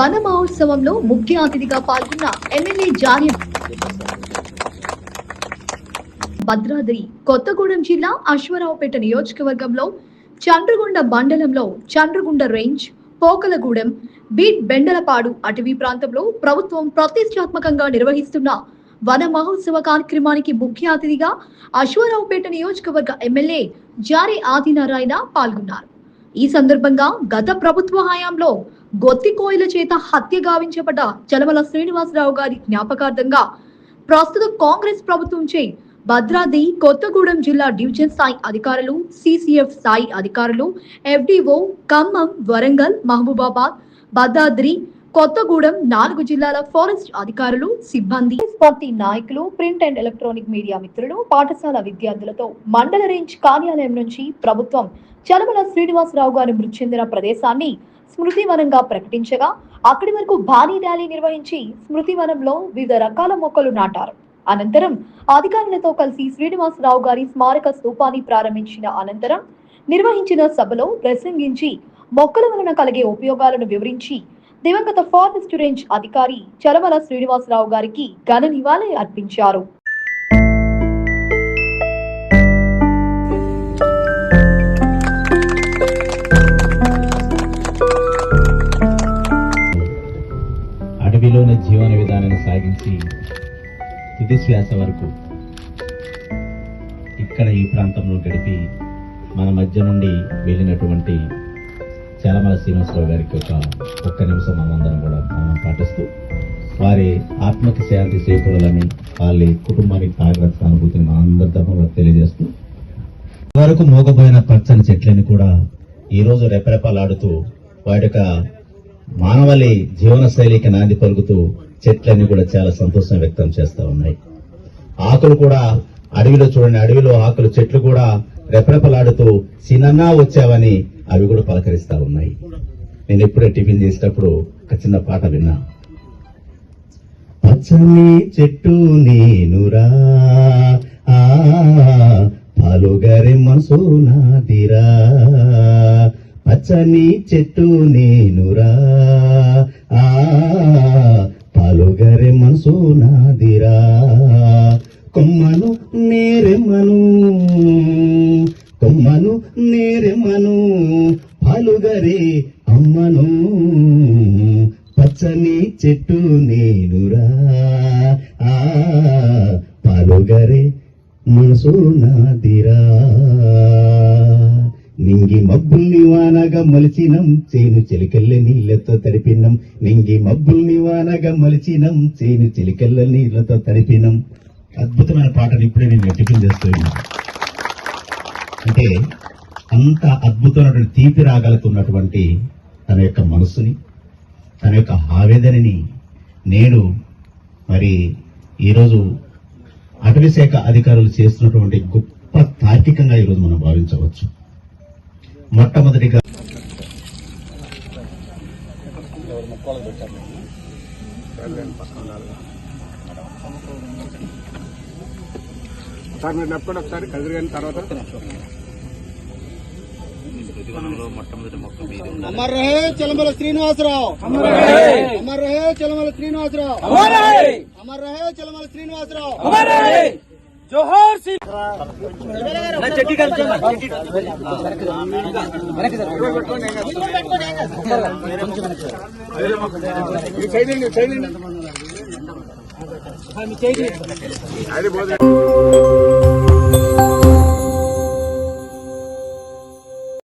వన మహోత్సవంలో ముఖ్య అతిథిగా పాల్గొన్న ఎమ్మెల్యే జార్యం భద్రాద్రి కొత్తగూడెం జిల్లా అశ్వరావుపేట నియోజకవర్గంలో చంద్రగుండ మండలంలో చంద్రగుండ రేంజ్ పోకలగూడెం బీట్ బెండలపాడు అటవీ ప్రాంతంలో ప్రభుత్వం ప్రతిష్టాత్మకంగా నిర్వహిస్తున్న వన మహోత్సవ కార్యక్రమానికి ముఖ్య అతిథిగా అశ్వరావుపేట నియోజకవర్గ ఎమ్మెల్యే జారి ఆదినారాయణ పాల్గొన్నారు. ఈ సందర్భంగా గత ప్రభుత్వ హయాంలో గొత్తి కోయిల చేత హత్య గావించబడ్డ చలమల శ్రీనివాసరావు గారి జ్ఞాపకార్థంగా ప్రస్తుత కాంగ్రెస్ ప్రభుత్వంచే భద్రాద్రి కొత్తగూడెం జిల్లా డివిజన్ స్థాయి అధికారులు సిసిఎఫ్ స్థాయి అధికారులు ఎఫ్డిఓ ఖమ్మం వరంగల్ మహబూబాబాద్ భద్రాద్రి కొత్తగూడెం నాలుగు జిల్లాల ఫారెస్ట్ అధికారులు సిబ్బంది పార్టీ నాయకులు ప్రింట్ అండ్ ఎలక్ట్రానిక్ మీడియా మిత్రులు పాఠశాల విద్యార్థులతో మండల రేంజ్ కార్యాలయం నుంచి ప్రభుత్వం చలమల శ్రీనివాసరావు గారి మృతి చెందిన ప్రదేశాన్ని స్మృతివనంగా ప్రకటించగా అక్కడి వరకు భారీ ర్యాలీ నిర్వహించి స్మృతివనంలో వివిధ రకాల మొక్కలు నాటారు. అనంతరం అధికారులతో కలిసి శ్రీనివాసరావు గారి స్మారక స్థూపాన్ని ప్రారంభించిన అనంతరం నిర్వహించిన సభలో ప్రసంగించి మొక్కల వలన కలిగే ఉపయోగాలను వివరించి దివంగత ఫారెస్ట్ రేంజ్ అధికారి చలమల శ్రీనివాసరావు గారికి ఘన నివాళి అర్పించారు. అడవిలోని జీవన విధానాన్ని సాగించి తుది శ్వాస వరకు ఇక్కడ ఈ ప్రాంతంలో గడిపి మన మధ్య నుండి వెళ్ళినటువంటి చలమల శ్రీనివాసరావు గారికి ఒక ఒక్క నిమిషం ఆనందం కూడా మనం పాటిస్తూ వారి ఆత్మకి శాంతి చేకూరాలని వాళ్ళ కుటుంబానికి తాగరత్న అనుభూతిని మనందరి తెలియజేస్తూ వరకు మోగబోయిన పచ్చని చెట్లని కూడా ఈ రోజు రెపరెపలాడుతూ వాటి యొక్క మానవలి జీవన శైలికి నాంది పలుకుతూ చెట్లన్నీ కూడా చాలా సంతోషం వ్యక్తం చేస్తూ ఉన్నాయి. ఆకులు కూడా అడవిలో చూడండి అడవిలో ఆకులు చెట్లు కూడా రెపరెపలాడుతూ చిన్న వచ్చావని అవి కూడా పలకరిస్తూ ఉన్నాయి. నేను ఎప్పుడే టిఫిన్ చేసేటప్పుడు ఒక చిన్న పాట విన్నా. పచ్చని చెట్టు నేనురా ఆ మనసు నాదిరా పచ్చని చెట్టు నేనురా ఆ మనసు నాదిరా అమ్మను పచ్చని చెట్టు నేనురా. ఆ పాలుగరే మనసు నాదిరా. నింగి మబ్బుల్ని వానగా మలిచినం చేను చెలికల్ల నీళ్ళతో తడిపినం. నింగి మబ్బుల్ని వానగా మలిచినం చేను చెలికల్ల నీళ్ళతో తడిపినం. అద్భుతమైన పాటను ఇప్పుడే నేను టిఫిన్ చేస్తున్నాను. అంటే అంత అద్భుతమైనటువంటి తీపి రాగలతో ఉన్నటువంటి తన యొక్క మనసుని తన యొక్క ఆవేదనని నేడు మరి ఈరోజు అటవీశాఖ అధికారులు చేస్తున్నటువంటి గొప్ప తార్కికంగా ఈరోజు మనం భావించవచ్చు. మొట్టమొదటిగా సార్ మీరు నెప్పుకోండి ఒకసారి. కదిరిగాని తర్వాత మృతివనంలో మొట్టమొదటి మొక్క మీది అమర్ రహే చలమల శ్రీనివాసరావు అమర్ రహే అమర్ రహే చలమల శ్రీనివాసరావు అమర్ రహే అమర్ రహే చలమల శ్రీనివాసరావు అమర్ రహే జోహార్ సి చెట్టి కలిసి చెట్టి